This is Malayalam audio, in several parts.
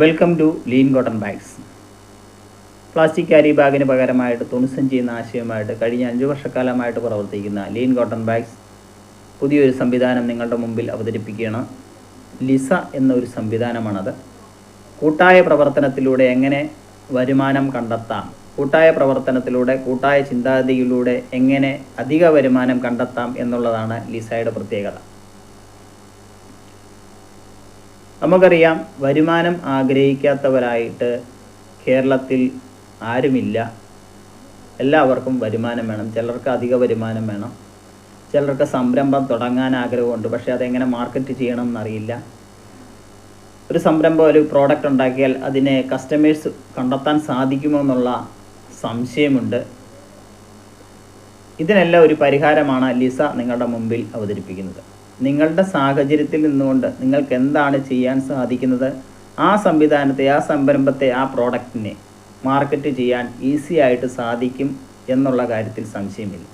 Welcome to lean cotton bags plastic carry ബാഗിന് പകരമായിട്ട് തുണിസഞ്ചി എന്ന ആശയമായിട്ട് കഴിഞ്ഞ അഞ്ച് വർഷക്കാലമായിട്ട് പ്രവർത്തിക്കുന്ന ലീൻ കോട്ടൺ ബാഗ്സ് പുതിയൊരു സംവിധാനം നിങ്ങളുടെ മുമ്പിൽ അവതരിപ്പിക്കുകയാണ്. ലിസ എന്നൊരു സംവിധാനമാണത്. കൂട്ടായ പ്രവർത്തനത്തിലൂടെ എങ്ങനെ വരുമാനം കണ്ടെത്താം? കൂട്ടായ പ്രവർത്തനത്തിലൂടെ കൂട്ടായ ചിന്താഗതിയിലൂടെ എങ്ങനെ അധിക വരുമാനം കണ്ടെത്താം എന്നുള്ളതാണ് ലിസയുടെ പ്രത്യേകത. നമുക്കറിയാം വരുമാനം ആഗ്രഹിക്കാത്തവരായിട്ട് കേരളത്തിൽ ആരുമില്ല. എല്ലാവർക്കും വരുമാനം വേണം. ചിലർക്ക് അധിക വരുമാനം വേണം. ചിലർക്ക് സംരംഭം തുടങ്ങാൻ ആഗ്രഹമുണ്ട്. പക്ഷേ അതെങ്ങനെ മാർക്കറ്റ് ചെയ്യണം എന്നറിയില്ല. ഒരു സംരംഭം ഒരു പ്രോഡക്റ്റ് ഉണ്ടാക്കിയാൽ അതിനെ കസ്റ്റമേഴ്സ് കണ്ടെത്താൻ സാധിക്കുമോ എന്നുള്ള സംശയമുണ്ട്. ഇതിനെല്ലാം ഒരു പരിഹാരമാണ് ലിസ നിങ്ങളുടെ മുമ്പിൽ അവതരിപ്പിക്കുന്നത്. നിങ്ങളുടെ സാഹചര്യത്തിൽ നിന്നുകൊണ്ട് നിങ്ങൾക്ക് എന്താണ് ചെയ്യാൻ സാധിക്കുന്നത്? ആ സംവിധാനത്തെ ആ സംരംഭത്തെ ആ പ്രോഡക്റ്റിനെ മാർക്കറ്റ് ചെയ്യാൻ ഈസി ആയിട്ട് സാധിക്കും എന്നുള്ള കാര്യത്തിൽ സംശയമില്ല.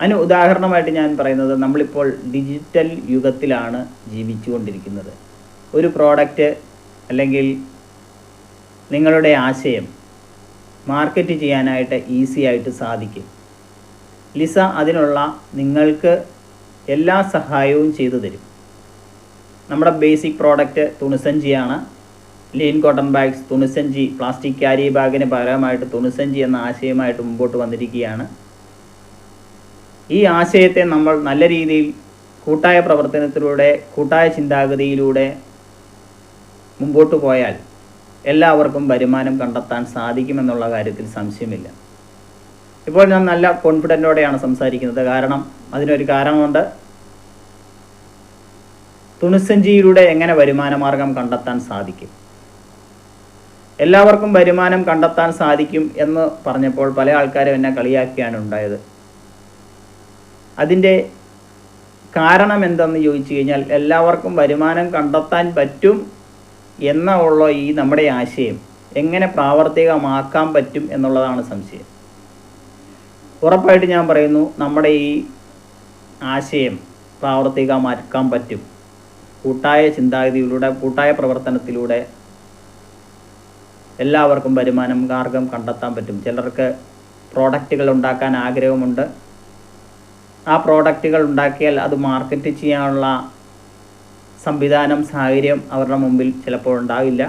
അതിന് ഉദാഹരണമായിട്ട് ഞാൻ പറയുന്നത് നമ്മളിപ്പോൾ ഡിജിറ്റൽ യുഗത്തിലാണ് ജീവിച്ചുകൊണ്ടിരിക്കുന്നത്. ഒരു പ്രോഡക്റ്റ് അല്ലെങ്കിൽ നിങ്ങളുടെ ആശയം മാർക്കറ്റ് ചെയ്യാനായിട്ട് ഈസി ആയിട്ട് സാധിക്കും. ലിസ അതിനുള്ള നിങ്ങൾക്ക് എല്ലാ സഹായവും ചെയ്തു തരും. നമ്മുടെ ബേസിക് പ്രോഡക്റ്റ് തുണിസഞ്ചിയാണ് ലീൻ കോട്ടൺ ബാഗ്സ് തുണിസഞ്ചി പ്ലാസ്റ്റിക് ക്യാരി ബാഗിന് പകരമായിട്ട് തുണിസഞ്ചി എന്ന ആശയമായിട്ട് മുമ്പോട്ട് വന്നിരിക്കുകയാണ്. ഈ ആശയത്തെ നമ്മൾ നല്ല രീതിയിൽ കൂട്ടായ പ്രവർത്തനത്തിലൂടെ കൂട്ടായ ചിന്താഗതിയിലൂടെ മുമ്പോട്ട് പോയാൽ എല്ലാവർക്കും വരുമാനം കണ്ടെത്താൻ സാധിക്കുമെന്നുള്ള കാര്യത്തിൽ സംശയമില്ല. ഇപ്പോൾ ഞാൻ നല്ല കോൺഫിഡന്റോടെയാണ് സംസാരിക്കുന്നത്. കാരണം അതിനൊരു കാരണമുണ്ട്. തുണിസഞ്ചിയിലൂടെ എങ്ങനെ വരുമാന മാർഗം കണ്ടെത്താൻ സാധിക്കും? എല്ലാവർക്കും വരുമാനം കണ്ടെത്താൻ സാധിക്കും എന്ന് പറഞ്ഞപ്പോൾ പല ആൾക്കാരും എന്നെ കളിയാക്കിയാണ് ഉണ്ടായത്. അതിന്റെ കാരണം എന്തെന്ന് ചോദിച്ചു കഴിഞ്ഞാൽ എല്ലാവർക്കും വരുമാനം കണ്ടെത്താൻ പറ്റും എന്ന ഉള്ള ഈ നമ്മുടെ ആശയം എങ്ങനെ പ്രാവർത്തികമാക്കാൻ പറ്റും എന്നുള്ളതാണ് സംശയം. ഉറപ്പായിട്ട് ഞാൻ പറയുന്നു നമ്മുടെ ഈ ആശയം പ്രാവർത്തികമാക്കാൻ പറ്റും. കൂട്ടായ ചിന്താഗതിയിലൂടെ കൂട്ടായ പ്രവർത്തനത്തിലൂടെ എല്ലാവർക്കും വരുമാനം മാർഗം കണ്ടെത്താൻ പറ്റും. ചിലർക്ക് പ്രോഡക്റ്റുകൾ ഉണ്ടാക്കാൻ ആഗ്രഹമുണ്ട്. ആ പ്രോഡക്റ്റുകൾ ഉണ്ടാക്കിയാൽ അത് മാർക്കറ്റ് ചെയ്യാനുള്ള സംവിധാനം സാഹചര്യം അവരുടെ മുമ്പിൽ ചിലപ്പോൾ ഉണ്ടാവില്ല.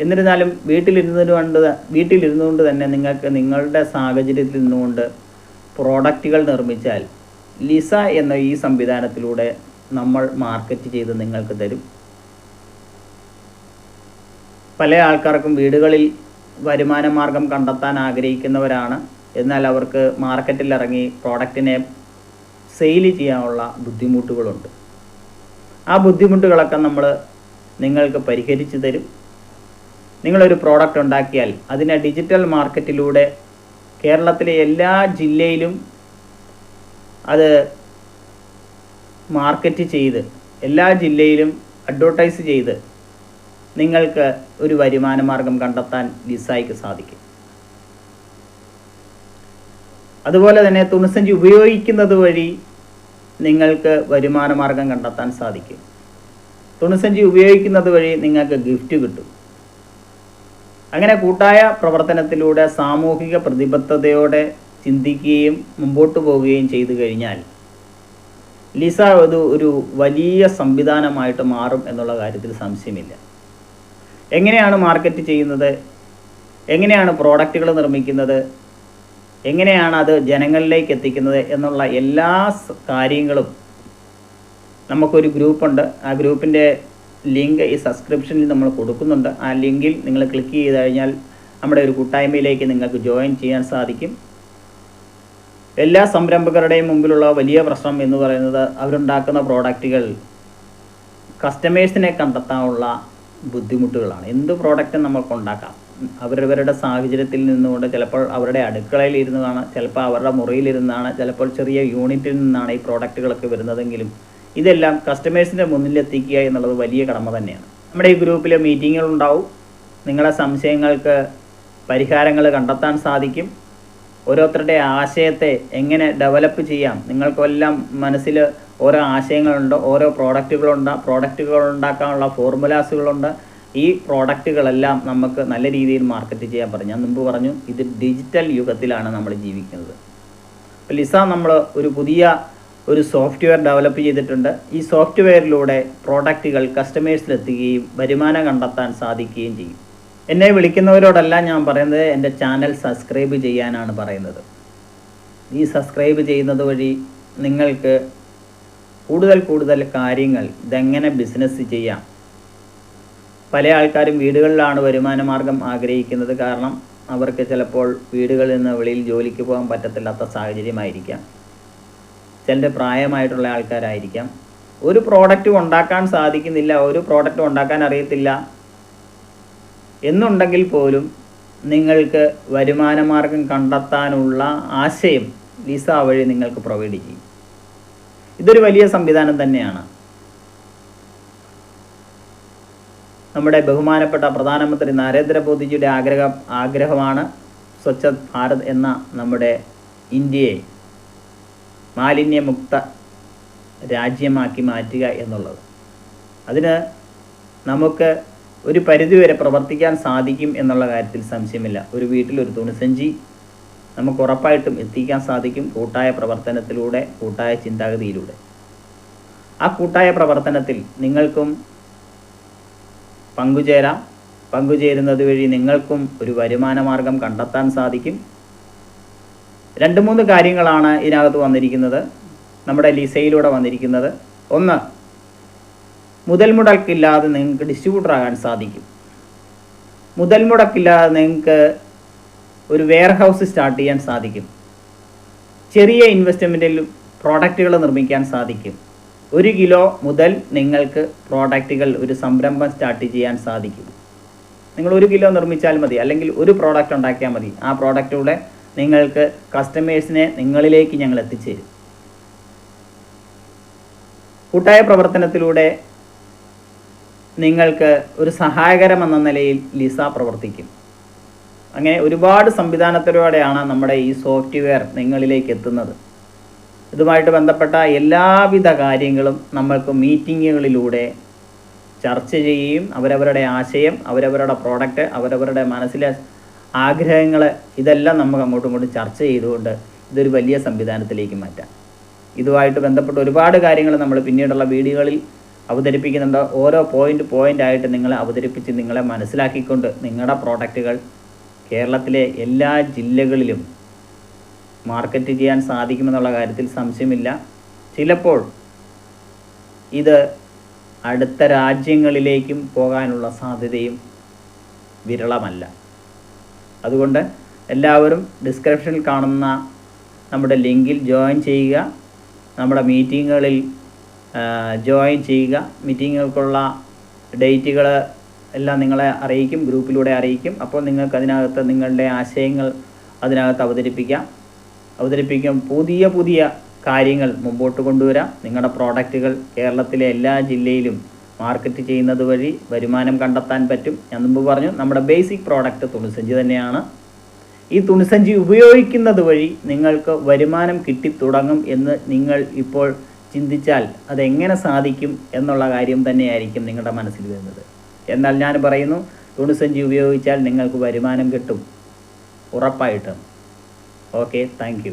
എന്നിരുന്നാലും വീട്ടിലിരുന്നുകൊണ്ട് വീട്ടിലിരുന്നുകൊണ്ട് തന്നെ നിങ്ങൾക്ക് നിങ്ങളുടെ സാഹചര്യത്തിൽ നിന്നുകൊണ്ട് പ്രോഡക്റ്റുകൾ നിർമ്മിച്ചാൽ ലിസ എന്ന ഈ സംവിധാനത്തിലൂടെ നമ്മൾ മാർക്കറ്റ് ചെയ്ത് നിങ്ങൾക്ക് തരും. പല ആൾക്കാർക്കും വീടുകളിൽ വരുമാന മാർഗം കണ്ടെത്താൻ ആഗ്രഹിക്കുന്നവരാണ്. എന്നാൽ അവർക്ക് മാർക്കറ്റിൽ ഇറങ്ങി പ്രോഡക്റ്റിനെ സെയിൽ ചെയ്യാനുള്ള ബുദ്ധിമുട്ടുകളുണ്ട്. ആ ബുദ്ധിമുട്ടുകളൊക്കെ നമ്മൾ നിങ്ങൾക്ക് പരിഹരിച്ചു തരും. നിങ്ങളൊരു പ്രോഡക്റ്റ് ഉണ്ടാക്കിയാൽ അതിനെ ഡിജിറ്റൽ മാർക്കറ്റിലൂടെ കേരളത്തിലെ എല്ലാ ജില്ലയിലും അത് മാർക്കറ്റ് ചെയ്ത് എല്ലാ ജില്ലയിലും അഡ്വർടൈസ് ചെയ്ത് നിങ്ങൾക്ക് ഒരു വരുമാന മാർഗം കണ്ടെത്താൻ ലിസായിക്ക് സാധിക്കും. അതുപോലെ തന്നെ തുണിസഞ്ചി ഉപയോഗിക്കുന്നത് വഴി നിങ്ങൾക്ക് വരുമാന മാർഗം കണ്ടെത്താൻ സാധിക്കും. തുണിസഞ്ചി ഉപയോഗിക്കുന്നത് വഴി നിങ്ങൾക്ക് ഗിഫ്റ്റ് കിട്ടും. അങ്ങനെ കൂട്ടായ പ്രവർത്തനത്തിലൂടെ സാമൂഹിക പ്രതിബദ്ധതയോടെ ചിന്തിക്കുകയും മുമ്പോട്ട് പോവുകയും ചെയ്തു കഴിഞ്ഞാൽ ലിസ അത് ഒരു വലിയ സംവിധാനമായിട്ട് മാറും എന്നുള്ള കാര്യത്തിൽ സംശയമില്ല. എങ്ങനെയാണ് മാർക്കറ്റ് ചെയ്യുന്നത്? എങ്ങനെയാണ് പ്രോഡക്റ്റുകൾ നിർമ്മിക്കുന്നത്? എങ്ങനെയാണ് അത് ജനങ്ങളിലേക്ക് എത്തിക്കുന്നത്? എന്നുള്ള എല്ലാ കാര്യങ്ങളും നമുക്കൊരു ഗ്രൂപ്പുണ്ട്. ആ ഗ്രൂപ്പിന്റെ ലിങ്ക് ഈ സബ്സ്ക്രിപ്ഷനിൽ നമ്മൾ കൊടുക്കുന്നുണ്ട്. ആ ലിങ്കിൽ നിങ്ങൾ ക്ലിക്ക് ചെയ്ത് കഴിഞ്ഞാൽ നമ്മുടെ ഒരു കൂട്ടായ്മയിലേക്ക് നിങ്ങൾക്ക് ജോയിൻ ചെയ്യാൻ സാധിക്കും. എല്ലാ സംരംഭകരുടെയും മുമ്പിലുള്ള വലിയ പ്രശ്നം എന്ന് പറയുന്നത് അവരുണ്ടാക്കുന്ന പ്രോഡക്റ്റുകൾ കസ്റ്റമേഴ്സിനെ കണ്ടെത്താനുള്ള ബുദ്ധിമുട്ടുകളാണ്. എന്ത് പ്രോഡക്റ്റ് നമുക്ക് ഉണ്ടാക്കാം? അവരവരുടെ സാഹചര്യത്തിൽ നിന്നുകൊണ്ട് ചിലപ്പോൾ അവരുടെ അടുക്കളയിൽ ഇരുന്നതാണ് ചിലപ്പോൾ അവരുടെ മുറിയിലിരുന്നാണ് ചിലപ്പോൾ ചെറിയ യൂണിറ്റിൽ നിന്നാണ് ഈ പ്രോഡക്റ്റുകളൊക്കെ വരുന്നതെങ്കിലും ഇതെല്ലാം കസ്റ്റമേഴ്സിന്റെ മുന്നിലെത്തിക്കുക എന്നുള്ളത് വലിയ കടമ തന്നെയാണ്. നമ്മുടെ ഈ ഗ്രൂപ്പിൽ മീറ്റിങ്ങുകൾ ഉണ്ടാവും നിങ്ങളുടെ സംശയങ്ങൾക്ക് പരിഹാരങ്ങൾ കണ്ടെത്താൻ സാധിക്കും. ഓരോരുത്തരുടെ ആശയത്തെ എങ്ങനെ ഡെവലപ്പ് ചെയ്യാം? നിങ്ങൾക്കെല്ലാം മനസ്സിൽ ഓരോ ആശയങ്ങളുണ്ട് ഓരോ പ്രോഡക്റ്റുകളുണ്ട് പ്രോഡക്റ്റുകൾ ഉണ്ടാക്കാനുള്ള ഫോർമുലാസുകളുണ്ട് ഈ പ്രോഡക്റ്റുകളെല്ലാം നമുക്ക് നല്ല രീതിയിൽ മാർക്കറ്റ് ചെയ്യാൻ പറഞ്ഞു ഞാൻ മുമ്പ് പറഞ്ഞു ഇത് ഡിജിറ്റൽ യുഗത്തിലാണ് നമ്മൾ ജീവിക്കുന്നത്. അപ്പോൾ ലിസ നമ്മൾ ഒരു പുതിയ ഒരു സോഫ്റ്റ്വെയർ ഡെവലപ്പ് ചെയ്തിട്ടുണ്ട്. ഈ സോഫ്റ്റ്വെയറിലൂടെ പ്രോഡക്റ്റുകൾ കസ്റ്റമേഴ്സിലെത്തുകയും വരുമാനം കണ്ടെത്താൻ സാധിക്കുകയും ചെയ്യും. എന്നെ വിളിക്കുന്നവരോടല്ല ഞാൻ പറയുന്നത് എന്റെ ചാനൽ സബ്സ്ക്രൈബ് ചെയ്യാനാണ് പറയുന്നത്. ഈ സബ്സ്ക്രൈബ് ചെയ്യുന്നത് വഴി നിങ്ങൾക്ക് കൂടുതൽ കൂടുതൽ കാര്യങ്ങൾ ഇതെങ്ങനെ ബിസിനസ് ചെയ്യാം? പല ആൾക്കാരും വീടുകളിലാണ് വരുമാനമാർഗം ആഗ്രഹിക്കുന്നത്. കാരണം അവർക്ക് ചിലപ്പോൾ വീടുകളിൽ നിന്ന് വെളിയിൽ ജോലിക്ക് പോകാൻ പറ്റത്തില്ലാത്ത സാഹചര്യമായിരിക്കാം. ചിലർ പ്രായമായിട്ടുള്ള ആൾക്കാരായിരിക്കാം. ഒരു പ്രോഡക്റ്റ് ഉണ്ടാക്കാൻ സാധിക്കുന്നില്ല ഒരു പ്രോഡക്റ്റ് ഉണ്ടാക്കാൻ അറിയത്തില്ല. എന്നുണ്ടെങ്കിൽ പോലും നിങ്ങൾക്ക് വരുമാനമാർഗം കണ്ടെത്താനുള്ള ആശയം വിസ വഴി നിങ്ങൾക്ക് പ്രൊവൈഡ് ചെയ്യും. ഇതൊരു വലിയ സംവിധാനം തന്നെയാണ്. നമ്മുടെ ബഹുമാനപ്പെട്ട പ്രധാനമന്ത്രി നരേന്ദ്രമോദിജിയുടെ ആഗ്രഹം ആഗ്രഹമാണ് സ്വച്ഛ ഭാരത് എന്ന നമ്മുടെ ഇന്ത്യയെ മാലിന്യമുക്ത രാജ്യമാക്കി മാറ്റുക എന്നുള്ളത്. അതിന് നമുക്ക് ഒരു പരിധിവരെ പ്രവർത്തിക്കാൻ സാധിക്കും എന്നുള്ള കാര്യത്തിൽ സംശയമില്ല. ഒരു വീട്ടിൽ ഒരു തുണിസഞ്ചി നമുക്ക് ഉറപ്പായിട്ടും എത്തിക്കാൻ സാധിക്കും കൂട്ടായ പ്രവർത്തനത്തിലൂടെ കൂട്ടായ ചിന്താഗതിയിലൂടെ. ആ കൂട്ടായ പ്രവർത്തനത്തിൽ നിങ്ങൾക്കും പങ്കുചേരാം. പങ്കുചേരുന്നത് വഴി നിങ്ങൾക്കും ഒരു വരുമാന മാർഗം കണ്ടെത്താൻ സാധിക്കും. രണ്ട് മൂന്ന് കാര്യങ്ങളാണ് ഇതിനകത്ത് വന്നിരിക്കുന്നത്. നമ്മുടെ ലിസയിലൂടെ വന്നിരിക്കുന്നത്. ഒന്ന് മുതൽ മുടക്കില്ലാതെ നിങ്ങൾക്ക് ഡിസ്ട്രിബ്യൂട്ടർ ആകാൻ സാധിക്കും. മുതൽ മുടക്കില്ലാതെ നിങ്ങൾക്ക് ഒരു വെയർ ഹൗസ് സ്റ്റാർട്ട് ചെയ്യാൻ സാധിക്കും. ചെറിയ ഇൻവെസ്റ്റ്മെന്റിൽ പ്രോഡക്റ്റുകൾ നിർമ്മിക്കാൻ സാധിക്കും. ഒരു കിലോ മുതൽ നിങ്ങൾക്ക് പ്രോഡക്റ്റുകൾ ഒരു സംരംഭം സ്റ്റാർട്ട് ചെയ്യാൻ സാധിക്കും. നിങ്ങൾ ഒരു കിലോ നിർമ്മിച്ചാൽ മതി അല്ലെങ്കിൽ ഒരു പ്രോഡക്റ്റ് ഉണ്ടാക്കിയാൽ മതി. ആ പ്രോഡക്റ്റിലൂടെ നിങ്ങൾക്ക് കസ്റ്റമേഴ്സിനെ നിങ്ങളിലേക്ക് ഞങ്ങൾ എത്തിച്ചേരും. കൂട്ടായ പ്രവർത്തനത്തിലൂടെ നിങ്ങൾക്ക് ഒരു സഹായകരമെന്ന നിലയിൽ ലിസ പ്രവർത്തിക്കും. അങ്ങനെ ഒരുപാട് സംവിധാനത്തിലൂടെയാണ് നമ്മുടെ ഈ സോഫ്റ്റ്വെയർ നിങ്ങളിലേക്ക് എത്തുന്നത്. ഇതുമായിട്ട് ബന്ധപ്പെട്ട എല്ലാവിധ കാര്യങ്ങളും നമ്മൾക്ക് മീറ്റിങ്ങുകളിലൂടെ ചർച്ച ചെയ്യുകയും അവരവരുടെ ആശയം അവരവരുടെ പ്രോഡക്റ്റ് അവരവരുടെ മനസ്സിലെ ആഗ്രഹങ്ങൾ ഇതെല്ലാം നമുക്ക് അങ്ങോട്ടും ഇങ്ങോട്ടും ചർച്ച ചെയ്തുകൊണ്ട് ഇതൊരു വലിയ സംവിധാനത്തിലേക്ക് മാറ്റാം. ഇതുമായിട്ട് ബന്ധപ്പെട്ട ഒരുപാട് കാര്യങ്ങൾ നമ്മൾ പിന്നീടുള്ള വീഡിയോകളിൽ അവതരിപ്പിക്കുന്നുണ്ട്. ഓരോ പോയിന്റ് പോയിന്റ് ആയിട്ട് നിങ്ങൾ അവതരിപ്പിച്ച് നിങ്ങളെ മനസ്സിലാക്കിക്കൊണ്ട് നിങ്ങളുടെ പ്രോഡക്റ്റുകൾ കേരളത്തിലെ എല്ലാ ജില്ലകളിലും മാർക്കറ്റ് ചെയ്യാൻ സാധിക്കുമെന്നുള്ള കാര്യത്തിൽ സംശയമില്ല. ചിലപ്പോൾ ഇത് അടുത്ത രാജ്യങ്ങളിലേക്കും പോകാനുള്ള സാധ്യതയും വിരളമല്ല. അതുകൊണ്ട് എല്ലാവരും ഡിസ്ക്രിപ്ഷനിൽ കാണുന്ന നമ്മുടെ ലിങ്കിൽ ജോയിൻ ചെയ്യുക. നമ്മുടെ മീറ്റിങ്ങുകളിൽ ജോയിൻ ചെയ്യുക. മീറ്റിങ്ങുകൾക്കുള്ള ഡേറ്റുകൾ എല്ലാം നിങ്ങളെ അറിയിക്കും ഗ്രൂപ്പിലൂടെ അറിയിക്കും. അപ്പോൾ നിങ്ങൾക്ക് അതിനകത്ത് നിങ്ങളുടെ ആശയങ്ങൾ അതിനകത്ത് അവതരിപ്പിക്കാം. അവതരിപ്പിക്കാം. പുതിയ പുതിയ കാര്യങ്ങൾ മുമ്പോട്ട് കൊണ്ടുവരാം. നിങ്ങളുടെ പ്രോഡക്റ്റുകൾ കേരളത്തിലെ എല്ലാ ജില്ലയിലും മാർക്കറ്റ് ചെയ്യുന്നത് വഴി വരുമാനം കണ്ടെത്താൻ പറ്റും. ഞാൻ മുമ്പ് പറഞ്ഞു നമ്മുടെ ബേസിക് പ്രോഡക്റ്റ് തുണിസഞ്ചി തന്നെയാണ്. ഈ തുണിസഞ്ചി ഉപയോഗിക്കുന്നത് വഴി നിങ്ങൾക്ക് വരുമാനം കിട്ടിത്തുടങ്ങും എന്ന് നിങ്ങൾ ഇപ്പോൾ ചിന്തിച്ചാൽ അതെങ്ങനെ സാധിക്കും എന്നുള്ള കാര്യം തന്നെയായിരിക്കും നിങ്ങളുടെ മനസ്സിൽ വരുന്നത്. എന്നാൽ ഞാൻ പറയുന്നു തുണിസഞ്ചി ഉപയോഗിച്ചാൽ നിങ്ങൾക്ക് വരുമാനം കിട്ടും. ഉറപ്പായിട്ടും. Okay thank